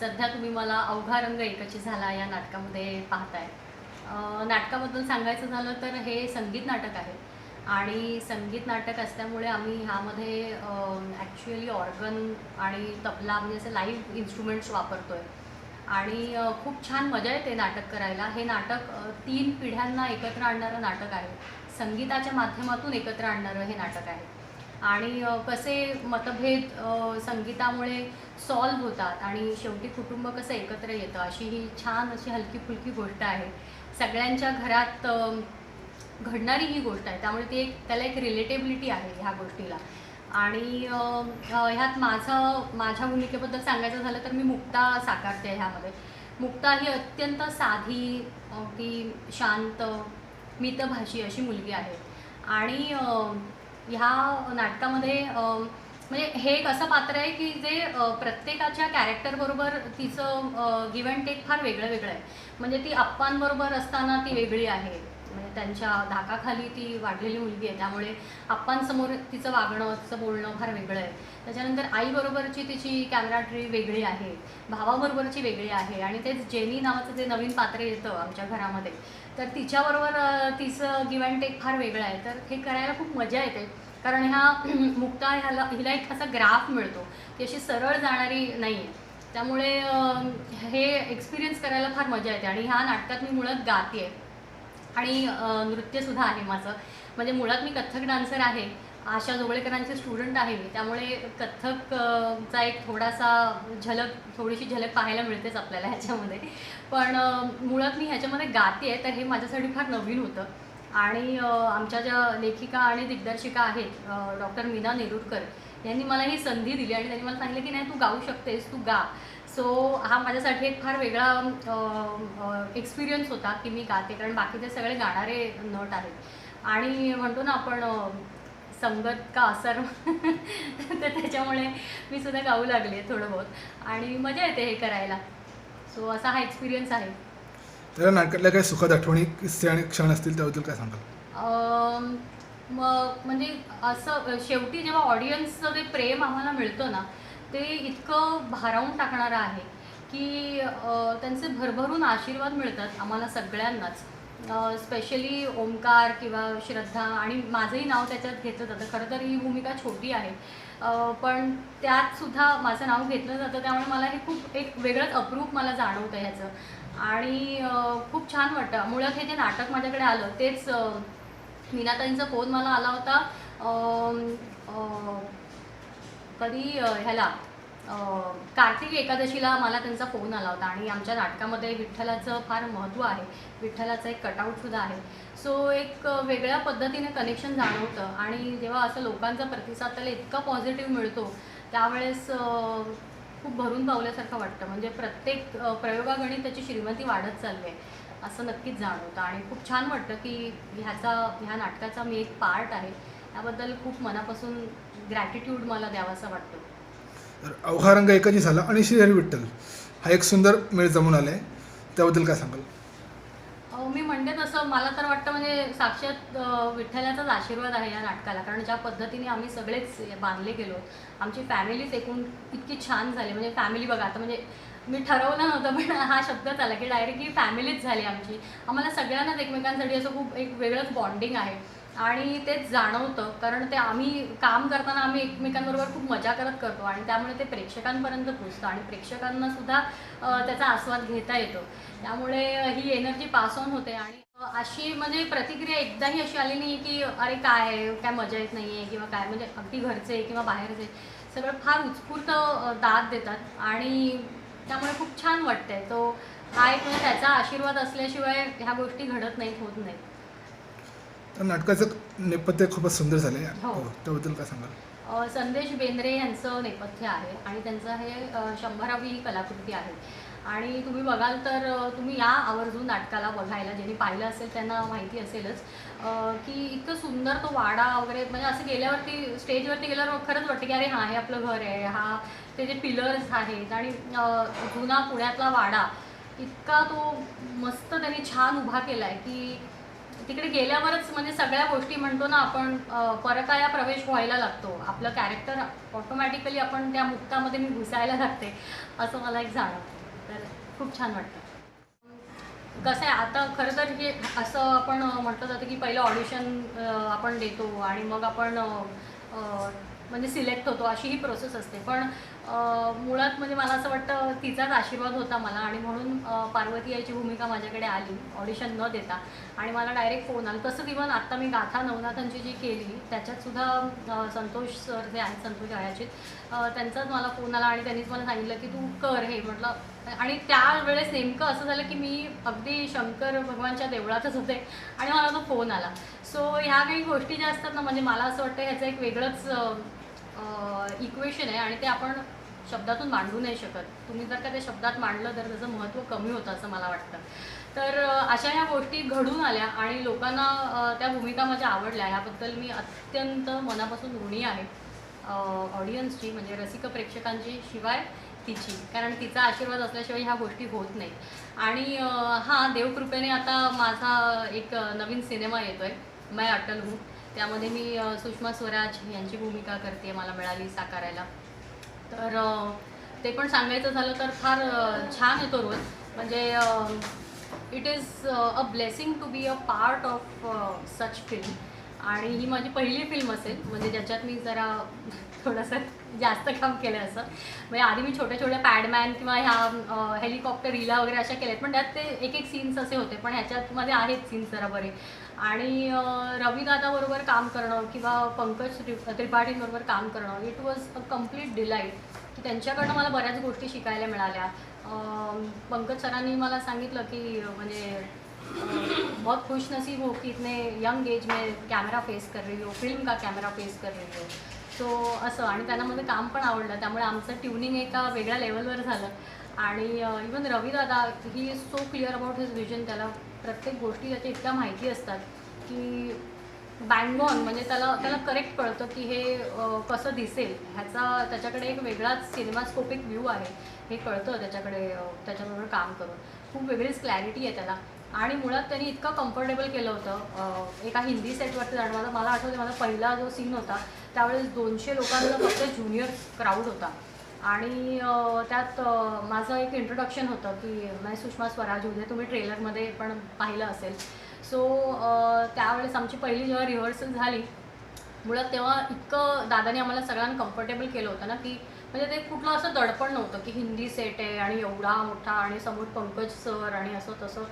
सध्या तुम्ही मला अवघा रंग एकची झाला या नाटकामध्ये पाहताय. नाटकाबद्दल सांगायचं झालं तर हे संगीत नाटक आहे. आणि संगीत नाटक असल्यामुळे आम्ही ह्यामध्ये ॲक्च्युअली ऑर्गन आणि तबला म्हणजे असे लाईव्ह इन्स्ट्रुमेंट्स वापरतो आहे आणि खूप छान मजा येते नाटक करायला. हे नाटक तीन पिढ्यांना एकत्र आणणारं नाटक आहे. संगीताच्या माध्यमातून एकत्र आणणारं हे नाटक आहे. आणि कसे मतभेद संगीतामुळे सॉल्व्ह होतात आणि शेवटी कुटुंब कसं एकत्र येतं अशी ही छान अशी हलकी फुलकी गोष्ट आहे. सगळ्यांच्या घरात घडणारी ही गोष्ट आहे. त्यामुळे ती एक त्याला एक रिलेटेबिलिटी आहे ह्या गोष्टीला. आणि ह्यात माझं माझ्या भूमिकेबद्दल सांगायचं झालं तर मी मुक्ता साकारते ह्यामध्ये. मुक्ता ही अत्यंत साधी अगदी शांत मितभाषी अशी मुलगी आहे. आणि ह्या नाटकामध्ये म्हणजे हे एक असं पात्र आहे की जे प्रत्येकाच्या कॅरेक्टरबरोबर तिचं गिव्ह अँड टेक फार वेगळं वेगळं आहे. म्हणजे ती आप्पांबरोबर असताना ती वेगळी आहे. म्हणजे त्यांच्या धाकाखाली ती वाढलेली मुलगी आहे. त्यामुळे आप्पांसमोर तिचं वागणं तिचं बोलणं फार वेगळं आहे. त्याच्यानंतर आईबरोबरची तिची कॅमेराट्री वेगळी आहे. भावाबरोबरची वेगळी आहे. आणि तेच जेनी नावाचं जे नवीन पात्र येतं आमच्या घरामध्ये तर तिच्याबरोबर तिचं गिव्ह अँड टेक फार वेगळं आहे. तर हे करायला खूप मजा येते. कारण ह्या मुक्ता ह्याला हिला एक असा ग्राफ मिळतो. ती अशी सरळ जाणारी नाही आहे. त्यामुळे हे एक्सपिरियन्स करायला फार मजा येते. आणि ह्या नाटकात मी मुळात गाते आहे आणि नृत्यसुद्धा आहे माझं. म्हणजे मुळात मी कथ्थक डान्सर आहे. आशा जोगळेकरांचे स्टुडंट आहे मी. त्यामुळे कथ्थक चा एक थोडासा झलक थोडीशी झलक पाहायला मिळतेच आपल्याला ह्याच्यामध्ये. पण मुळात मी ह्याच्यामध्ये गाते आहे तर हे माझ्यासाठी फार नवीन होतं. आणि आमच्या ज्या लेखिका आणि दिग्दर्शिका आहेत डॉक्टर मीना नेरुरकर यांनी मला ही संधी दिली आणि त्यांनी मला सांगितलं की नाही तू गाऊ शकतेस तू गा. सो हा माझ्यासाठी एक फार वेगळा एक्सपिरियन्स होता की मी गाते कारण बाकीचे सगळे गाणारे नट आहेत. आणि म्हणतो ना आपण संगत का असर तर त्याच्यामुळे मी सुद्धा गाऊ लागले थोडं बहुत. आणि मजा येते हे करायला. सो असा हा एक्सपिरियन्स आहे. त्या नाटकातल्या काही सुखद आठवणी किस्से आणि क्षण असतील त्याबद्दल काय सांगाल? मग म्हणजे असं शेवटी जेव्हा ऑडियन्सचं ते प्रेम आम्हाला मिळतं ना ते इतकं भारावून टाकणारं आहे की त्यांचे भरभरून आशीर्वाद मिळतात आम्हाला सगळ्यांनाच. स्पेशली ओंकार किंवा श्रद्धा आणि माझंही नाव त्याच्यात घेतलं जातं. खरं तर ही भूमिका छोटी आहे. पण त्यातसुद्धा माझं नाव घेतलं जातं त्यामुळे मला हे खूप एक वेगळंच अप्रूप मला जाणवतं ह्याचं. आणि खूप छान वाटतं. मुळात हे जे नाटक माझ्याकडे आलं तेच मीनाताईंचा फोन मला आला होता. कधी ह्याला कार्तिक एकादशीला मला त्यांचा फोन आला होता आणि आमच्या नाटकामध्ये विठ्ठलाचं फार महत्त्व आहे. विठ्ठलाचं एक कटआउटसुद्धा आहे. सो एक वेगळ्या पद्धतीने कनेक्शन जाणवतं आणि जेव्हा असं लोकांचा प्रतिसाद त्याला इतका पॉझिटिव्ह मिळतो त्यावेळेस खूप भरून पावल्यासारखं वाटतं. म्हणजे प्रत्येक प्रयोगागणी प्रयोगागणित त्याची श्रीमंती वाढत चालली आहे असं नक्कीच जाणवतं. आणि खूप छान वाटतं की ह्याचा ह्या नाटकाचा मी एक पार्ट आहे. त्याबद्दल खूप मनापासून ग्रॅटिट्यूड मला द्यावासा वाटतो. तर अवघा रंग एकाची झाला आणि श्रीहरी विठ्ठल. हा एक सुंदर मेळ जमून आलाय. त्याबद्दल काय सांगाल? अ, मी म्हणते तसं मला तर वाटतं म्हणजे साक्षात अ, विठ्ठलाचाच आशीर्वाद आहे या नाटकाला. कारण ज्या पद्धतीने आम्ही सगळेच बांधले गेलो आमची फॅमिलीच एकूण इतकी छान झाली. म्हणजे फॅमिली बघा आता म्हणजे मी ठरवलं नव्हतं पण हा शब्दच आला की डायरेक्टली फॅमिलीच झाली आमची. आम्हाला सगळ्यांनाच एकमेकांसाठी असं खूप एक वेगळंच बॉन्डिंग आहे. आणि तेच जाणवतं कारण ते आम्ही काम करताना आम्ही एकमेकांबरोबर खूप मजा करत करतो आणि त्यामुळे ते प्रेक्षकांपर्यंत पोचतं आणि प्रेक्षकांना सुद्धा त्याचा आस्वाद घेता येतो. त्यामुळे ही एनर्जी पास ऑन होते आणि अशी म्हणजे प्रतिक्रिया एकदाही अशी आली नाही की अरे काय काय मजा येत नाही आहे किंवा काय म्हणजे अगदी घरचे किंवा बाहेरचे सगळं फार उत्स्फूर्त दाद देतात आणि त्यामुळे खूप छान वाटतंय. तो हा एक म्हणजे त्याचा आशीर्वाद असल्याशिवाय ह्या गोष्टी घडत नाहीत होत नाहीत. तर नाटकाचं नेपथ्य खूपच सुंदर झालंय हो. हो, त्याबद्दल काय सांगाल? अ, संदेश बेंद्रे यांचं नेपथ्य आहे आणि त्यांचं हे अ, शंभरावी कलाकृती आहे. आणि तुम्ही बघाल तर अ, तुम्ही या आवर्जून नाटकाला बघायला ज्यांनी पाहिलं असेल त्यांना माहिती असेलच अ, की इतकं सुंदर तो वाडा वगैरे म्हणजे असं गेल्यावरती स्टेजवरती गेल्यावर खरंच वाटतं की अरे हां हे आपलं घर आहे हा ते जे पिलर्स आहेत आणि अ, जुना पुण्यातला वाडा इतका तो मस्त त्यांनी छान उभा केला आहे की तिकडे गेल्यावरच म्हणजे सगळ्या गोष्टी म्हणतो ना आपण परकाया प्रवेश व्हायला लागतो. आपलं कॅरेक्टर ऑटोमॅटिकली आपण त्या मुक्तामध्ये मी घुसायला लागते असं मला एक जाणवतं. तर खूप छान वाटतं. कसं आहे आता खरं तर हे असं आपण म्हटलं जातं की पहिलं ऑडिशन आपण देतो आणि मग आपण म्हणजे सिलेक्ट होतो अशी ही प्रोसेस असते. पण मुळात म्हणजे मला असं वाटतं तिचाच आशीर्वाद होता मला आणि म्हणून पार्वती याची भूमिका माझ्याकडे आली ऑडिशन न देता. आणि मला डायरेक्ट फोन आला. तसंच इव्हन आत्ता मी गाथा नवनाथांची जी केली त्याच्यातसुद्धा संतोष सर जे आहेत संतोष आयाचित त्यांचाच मला फोन आला आणि त्यांनीच मला सांगितलं की तू कर हे म्हटलं. आणि त्यावेळेस नेमकं असं झालं की मी अगदी शंकर भगवानच्या देवळातच होते आणि मला तो फोन आला. सो ह्या काही गोष्टी ज्या असतात ना म्हणजे मला असं वाटतं ह्याचं एक वेगळंच इक्वेशन आहे आणि ते आपण शब्दातून मांडू नाही शकत. तुम्ही जर का ते शब्दात मांडलं तर त्याचं महत्त्व कमी होतं असं मला वाटतं. तर अशा ह्या गोष्टी घडून आल्या आणि लोकांना त्या भूमिका माझ्या आवडल्या. ह्याबद्दल मी अत्यंत मनापासून ऋणी आहे. ऑडियन्सची म्हणजे रसिक प्रेक्षकांची शिवाय तिची. कारण तिचा आशीर्वाद असल्याशिवाय ह्या गोष्टी होत नाहीत. आणि हां देवकृपेने आता माझा एक नवीन सिनेमा येतो आहे मैं अटल हूँ. त्यामध्ये मी सुषमा स्वराज यांची भूमिका करते मला मिळाली साकारायला. तर ते पण सांगायचं झालं तर फार छान येतो रोल. म्हणजे it is a blessing to be a part of such film आणि ही माझी पहिली फिल्म असेल. म्हणजे ज्याच्यात मी जरा थोडंसं जास्त काम केलं असं. म्हणजे आधी मी छोट्या छोट्या पॅडमॅन किंवा ह्या हेलिकॉप्टर हिला वगैरे अशा केल्या आहेत पण त्यात ते एक एक सीन्स असे होते. पण ह्याच्यातमध्ये आहेत सीन्स जरा बरे. आणि रवी दादाबरोबर काम करणं किंवा पंकज त्रिपाठींबरोबर काम करणं it was a complete delight की त्यांच्याकडनं मला बऱ्याच गोष्टी शिकायला मिळाल्या. पंकज सरांनी मला सांगितलं की म्हणजे बहुत खुश नसीब हो कि इतने यंग एज में कॅमेरा फेस कर रही हो फिल्म का कॅमेरा फेस कर रही हो. सो असं. आणि त्यांना मला काम पण आवडलं. त्यामुळे आमचं ट्युनिंग एका वेगळ्या लेवलवर झालं. आणि even Ravidada he is so clear about his vision त्याला प्रत्येक गोष्टी त्याच्या इतक्या माहिती असतात की बँगॉन म्हणजे त्याला त्याला करेक्ट कळतं की हे कसं दिसेल. ह्याचा त्याच्याकडे एक वेगळाच सिनेमास्कोपिक व्ह्यू आहे. हे कळतं त्याच्याकडे त्याच्याबरोबर काम करून. खूप वेगळीच क्लॅरिटी आहे त्याला. आणि मुळात त्यांनी इतकं कम्फर्टेबल केलं होतं. एका हिंदी सेटवरती जाणं मला मला आठवते माझा पहिला जो सीन होता त्यावेळेस दोनशे लोकांचा फक्त ज्युनियर क्राऊड होता. आणि त्यात माझं एक इंट्रोडक्शन होतं की मैं सुषमा स्वराज उद्या तुम्ही ट्रेलरमध्ये पण पाहिलं असेल. सो त्यावेळेस आमची पहिली जेव्हा रिहर्सल झाली मुळात तेव्हा इतकं दादाने आम्हाला सगळ्यांना कम्फर्टेबल केलं होतं ना की म्हणजे ते कुठलं असं दडपण नव्हतं की हिंदी सेट आहे आणि एवढा मोठा आणि समोर पंकज सर आणि असं तसं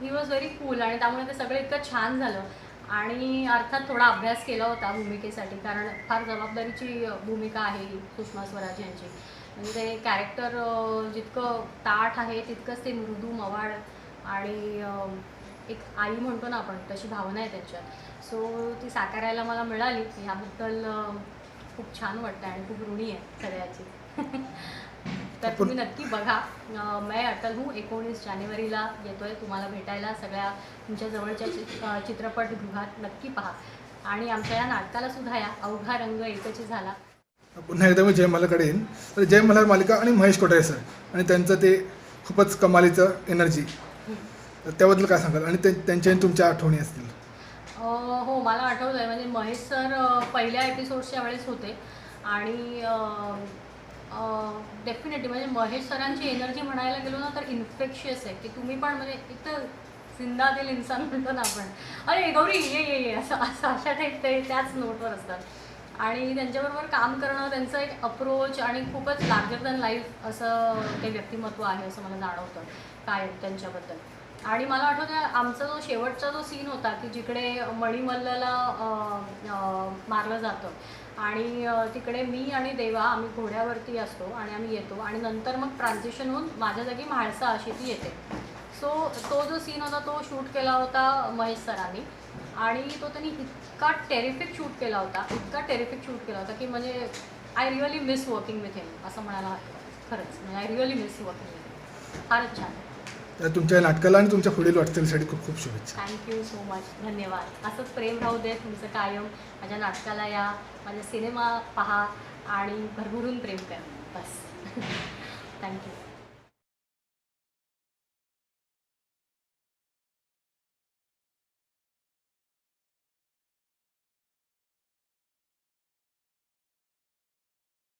ही वॉज व्हेरी कूल आणि त्यामुळे ते सगळं इतकं छान झालं. आणि अर्थात थोडा अभ्यास केला होता भूमिकेसाठी कारण फार जबाबदारीची भूमिका आहे सुषमा स्वराज यांची. म्हणजे ते कॅरेक्टर जितकं ताठ आहे तितकंच ते मृदू मवाळ आणि एक आई म्हणतो ना आपण तशी भावना आहे त्याच्यात. सो ती साकारायला मला मिळाली. ह्याबद्दल खूप छान वाटतं आणि खूप ऋणी आहे सगळ्याची. तर तुम्ही नक्की बघा. मैं अटल हूँ एकोणीस जानेवारीला येतोय तुम्हाला भेटायला. सगळ्या तुमच्या जवळच्या चित्रपटगृहात नक्की पहा. आणि आमच्या या नाटकाला सुद्धा या अवघा रंग एकची झाला. पुन्हा एकदा मी जय मल्हारकडे येईन. तर जय मल्हार मालिका आणि महेश कोठारे सर. आणि त्यांचं ते खूपच कमालीचं एनर्जी. तर त्याबद्दल काय सांगाल? आणि ते त्यांच्या तुमच्या आठवणी असतील. हो मला आठवतं आहे म्हणजे महेश सर पहिल्या एपिसोडच्या वेळेस होते. आणि डेफिनेटली म्हणजे महेश सरांची एनर्जी म्हणायला गेलो ना तर इन्फेक्शियस आहे. की तुम्ही पण म्हणजे इथं जिंदा दिल इन्सान म्हणतो ना आपण. अरे गौरी ये ये ये. असं असं अशा टाईप ते त्याच नोटवर असतात. आणि त्यांच्याबरोबर काम करणं त्यांचं एक अप्रोच आणि खूपच लार्जर दॅन लाईफ असं ते व्यक्तिमत्व आहे असं मला जाणवतं. काय त्यांच्याबद्दल? आणि मला आठवतं आमचा जो शेवटचा जो सीन होता की जिकडे मणिमल्लला मारलं जातं आणि तिकडे मी आणि देवा आम्ही घोड्यावरती असतो आणि आम्ही येतो आणि नंतर मग ट्रान्झिशन होऊन माझ्या जागी म्हाळसा अशी ती येते. सो तो जो सीन होता तो शूट केला होता महेश सरांनी आणि तो त्यांनी इतका टेरिफिक शूट केला होता इतका टेरिफिक शूट केला होता की म्हणजे I really miss working with him असं म्हणायला खरंच म्हणजे I really miss working with him फारच छान. तर तुमच्या नाटकाला आणि तुमच्या पुढील वाटचालीसाठी खूप खूप शुभेच्छा. थँक्यू सो मच धन्यवाद. असंच प्रेम राहू दे तुमचं कायम. माझ्या नाटकाला या माझ्या सिनेमा पहा आणि भरभरून प्रेम करा. बस. थँक्यू